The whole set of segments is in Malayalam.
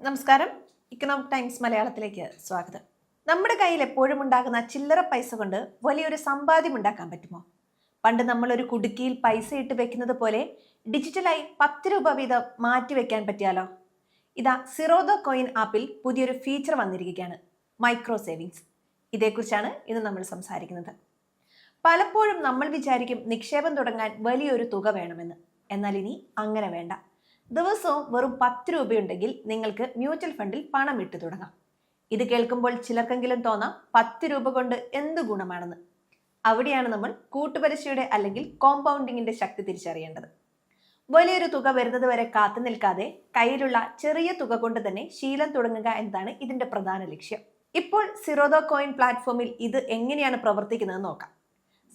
നമസ്കാരം. ഇക്കണോമിക് ടൈംസ് മലയാളത്തിലേക്ക് സ്വാഗതം. നമ്മുടെ കയ്യിൽ എപ്പോഴും ഉണ്ടാകുന്ന ചില്ലറ പൈസ കൊണ്ട് വലിയൊരു സമ്പാദ്യം ഉണ്ടാക്കാൻ പറ്റുമോ? പണ്ട് നമ്മൾ ഒരു കുടുക്കിയിൽ പൈസ ഇട്ട് വെക്കുന്നത് പോലെ ഡിജിറ്റലായി പത്ത് രൂപ വീതം മാറ്റി വെക്കാൻ പറ്റിയാലോ? ഇതാ സിറോദോ കോയിൻ ആപ്പിൽ പുതിയൊരു ഫീച്ചർ വന്നിരിക്കുകയാണ് മൈക്രോ സേവിങ്സ് ഇതേക്കുറിച്ചാണ് ഇന്ന് നമ്മൾ സംസാരിക്കുന്നത്. പലപ്പോഴും നമ്മൾ വിചാരിക്കും നിക്ഷേപം തുടങ്ങാൻ വലിയൊരു തുക വേണമെന്ന്. എന്നാൽ ഇനി അങ്ങനെ വേണ്ട. ദിവസവും വെറും പത്ത് രൂപയുണ്ടെങ്കിൽ നിങ്ങൾക്ക് മ്യൂച്വൽ ഫണ്ടിൽ പണം ഇട്ടു തുടങ്ങാം. ഇത് കേൾക്കുമ്പോൾ ചിലർക്കെങ്കിലും തോന്നാം പത്ത് രൂപ കൊണ്ട് എന്ത് ഗുണമാണെന്ന്. അവിടെയാണ് നമ്മൾ കൂട്ടുപലിശയുടെ അല്ലെങ്കിൽ കോമ്പൗണ്ടിങ്ങിന്റെ ശക്തി തിരിച്ചറിയേണ്ടത്. വലിയൊരു തുക വരുന്നത് വരെ കാത്തു നിൽക്കാതെ കയ്യിലുള്ള ചെറിയ തുക കൊണ്ട് തന്നെ ശീലം തുടങ്ങുക എന്നതാണ് ഇതിന്റെ പ്രധാന ലക്ഷ്യം. ഇപ്പോൾ സിറോദോ കോയിൻ പ്ലാറ്റ്ഫോമിൽ ഇത് എങ്ങനെയാണ് പ്രവർത്തിക്കുന്നത് നോക്കാം.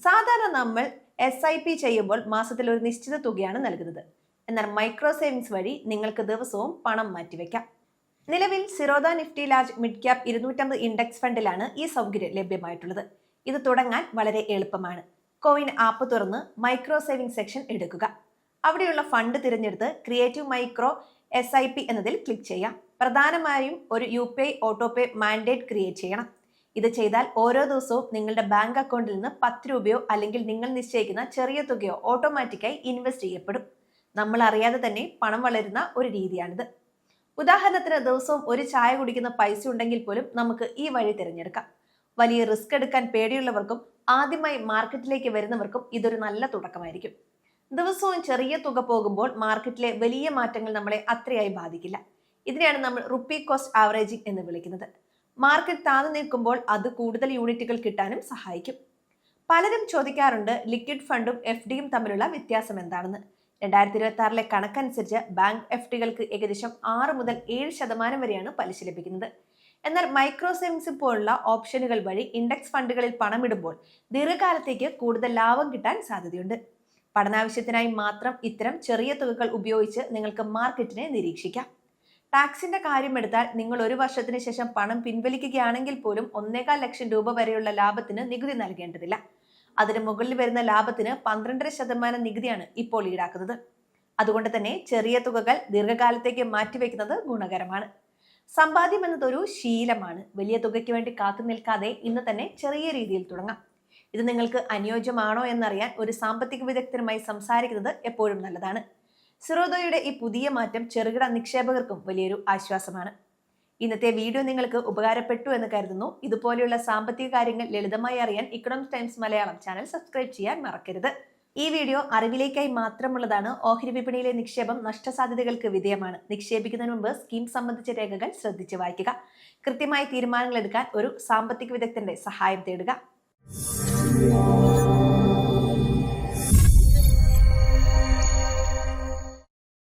സാധാരണ നമ്മൾ എസ് ഐ പി ചെയ്യുമ്പോൾ മാസത്തിൽ ഒരു നിശ്ചിത തുകയാണ് നൽകുന്നത്. എന്നാൽ മൈക്രോ സേവിങ്സ് വഴി നിങ്ങൾക്ക് ദിവസവും പണം മാറ്റിവെക്കാം. നിലവിൽ Zerodha Nifty large mid cap ഇരുന്നൂറ്റമ്പത് ഇൻഡെക്സ് ഫണ്ടിലാണ് ഈ സൗകര്യം ലഭ്യമായിട്ടുള്ളത്. ഇത് തുടങ്ങാൻ വളരെ എളുപ്പമാണ്. കോയിൻ ആപ്പ് തുറന്ന് മൈക്രോ സേവിംഗ് സെക്ഷൻ എടുക്കുക. അവിടെയുള്ള ഫണ്ട് തിരഞ്ഞെടുത്ത് creative micro S I P എന്നതിൽ ക്ലിക്ക് ചെയ്യാം. പ്രധാനമായും ഒരു U P I auto pay mandate create ചെയ്യണം. ഇത് ചെയ്താൽ ഓരോ ദിവസവും നിങ്ങളുടെ ബാങ്ക് അക്കൗണ്ടിൽ നിന്ന് പത്ത് രൂപയോ അല്ലെങ്കിൽ നിങ്ങൾ നിശ്ചയിക്കുന്ന ചെറിയ തുകയോ ഓട്ടോമാറ്റിക്കായി ഇൻവെസ്റ്റ് ചെയ്യപ്പെടും. നമ്മൾ അറിയാതെ തന്നെ പണം വളരുന്ന ഒരു രീതിയാണിത്. ഉദാഹരണത്തിന് ദിവസവും ഒരു ചായ കുടിക്കുന്ന പൈസ ഉണ്ടെങ്കിൽ പോലും നമുക്ക് ഈ വഴി തിരഞ്ഞെടുക്കാം. വലിയ റിസ്ക് എടുക്കാൻ പേടിയുള്ളവർക്കും ആദ്യമായി മാർക്കറ്റിലേക്ക് വരുന്നവർക്കും ഇതൊരു നല്ല തുടക്കമായിരിക്കും. ദിവസവും ചെറിയ തുക പോകുമ്പോൾ മാർക്കറ്റിലെ വലിയ മാറ്റങ്ങൾ നമ്മളെ അത്രയായി ബാധിക്കില്ല. ഇതിനെയാണ് നമ്മൾ റുപ്പി കോസ്റ്റ് ആവറേജിംഗ് എന്ന് വിളിക്കുന്നത്. മാർക്കറ്റ് താഴ്ന്നു നിൽക്കുമ്പോൾ അത് കൂടുതൽ യൂണിറ്റുകൾ കിട്ടാനും സഹായിക്കും. പലരും ചോദിക്കാറുണ്ട് ലിക്വിഡ് ഫണ്ടും എഫ് ഡിയും തമ്മിലുള്ള വ്യത്യാസം എന്താണെന്ന്. രണ്ടായിരത്തി ഇരുപത്തി ആറിലെ കണക്കനുസരിച്ച് ബാങ്ക് എഫ് ഡികൾക്ക് ഏകദേശം ആറ് മുതൽ ഏഴ് ശതമാനം വരെയാണ് പലിശ ലഭിക്കുന്നത്. എന്നാൽ മൈക്രോ സേവിങ്സ് പോലുള്ള ഓപ്ഷനുകൾ വഴി ഇൻഡെക്സ് ഫണ്ടുകളിൽ പണമിടുമ്പോൾ ദീർഘകാലത്തേക്ക് കൂടുതൽ ലാഭം കിട്ടാൻ സാധ്യതയുണ്ട്. പഠനാവശ്യത്തിനായി മാത്രം ഇത്തരം ചെറിയ തുകകൾ ഉപയോഗിച്ച് നിങ്ങൾക്ക് മാർക്കറ്റിനെ നിരീക്ഷിക്കാം. ടാക്സിന്റെ കാര്യമെടുത്താൽ നിങ്ങൾ ഒരു വർഷത്തിന് ശേഷം പണം പിൻവലിക്കുകയാണെങ്കിൽ പോലും ഒന്നേകാൽ ലക്ഷം രൂപ വരെയുള്ള ലാഭത്തിന് നികുതി നൽകേണ്ടതില്ല. അതിന് മുകളിൽ വരുന്ന ലാഭത്തിന് പന്ത്രണ്ടര ശതമാനം നികുതിയാണ് ഇപ്പോൾ ഈടാക്കുന്നത്. അതുകൊണ്ട് തന്നെ ചെറിയ തുകകൾ ദീർഘകാലത്തേക്ക് മാറ്റിവെക്കുന്നത് ഗുണകരമാണ്. സമ്പാദ്യം എന്നതൊരു ശീലമാണ്. വലിയ തുകയ്ക്ക് വേണ്ടി കാത്തു നിൽക്കാതെ ഇന്ന് തന്നെ ചെറിയ രീതിയിൽ തുടങ്ങാം. ഇത് നിങ്ങൾക്ക് അനുയോജ്യമാണോ എന്നറിയാൻ ഒരു സാമ്പത്തിക വിദഗ്ധരുമായി സംസാരിക്കുന്നത് എപ്പോഴും നല്ലതാണ്. സിറോദോയുടെ ഈ പുതിയ മാറ്റം ചെറുകിട നിക്ഷേപകർക്കും വലിയൊരു ആശ്വാസമാണ്. ഇന്നത്തെ വീഡിയോ നിങ്ങൾക്ക് ഉപകാരപ്പെട്ടു എന്ന് കരുതുന്നു. ഇതുപോലെയുള്ള സാമ്പത്തിക കാര്യങ്ങൾ ലളിതമായി അറിയാൻ Economic Times Malayalam channel subscribe ചെയ്യാൻ മറക്കരുത്. ഈ വീഡിയോ അറിവിലേക്കായി മാത്രമുള്ളതാണ്. ഓഹരി വിപണിയിലെ നിക്ഷേപം നഷ്ടസാധ്യതകൾക്ക് വിധേയമാണ്. നിക്ഷേപിക്കുന്നതിന് മുമ്പ് സ്കീം സംബന്ധിച്ച രേഖകൾ ശ്രദ്ധിച്ച് വായിക്കുക. കൃത്യമായ തീരുമാനങ്ങൾ എടുക്കാൻ ഒരു സാമ്പത്തിക വിദഗ്ധന്റെ സഹായം തേടുക.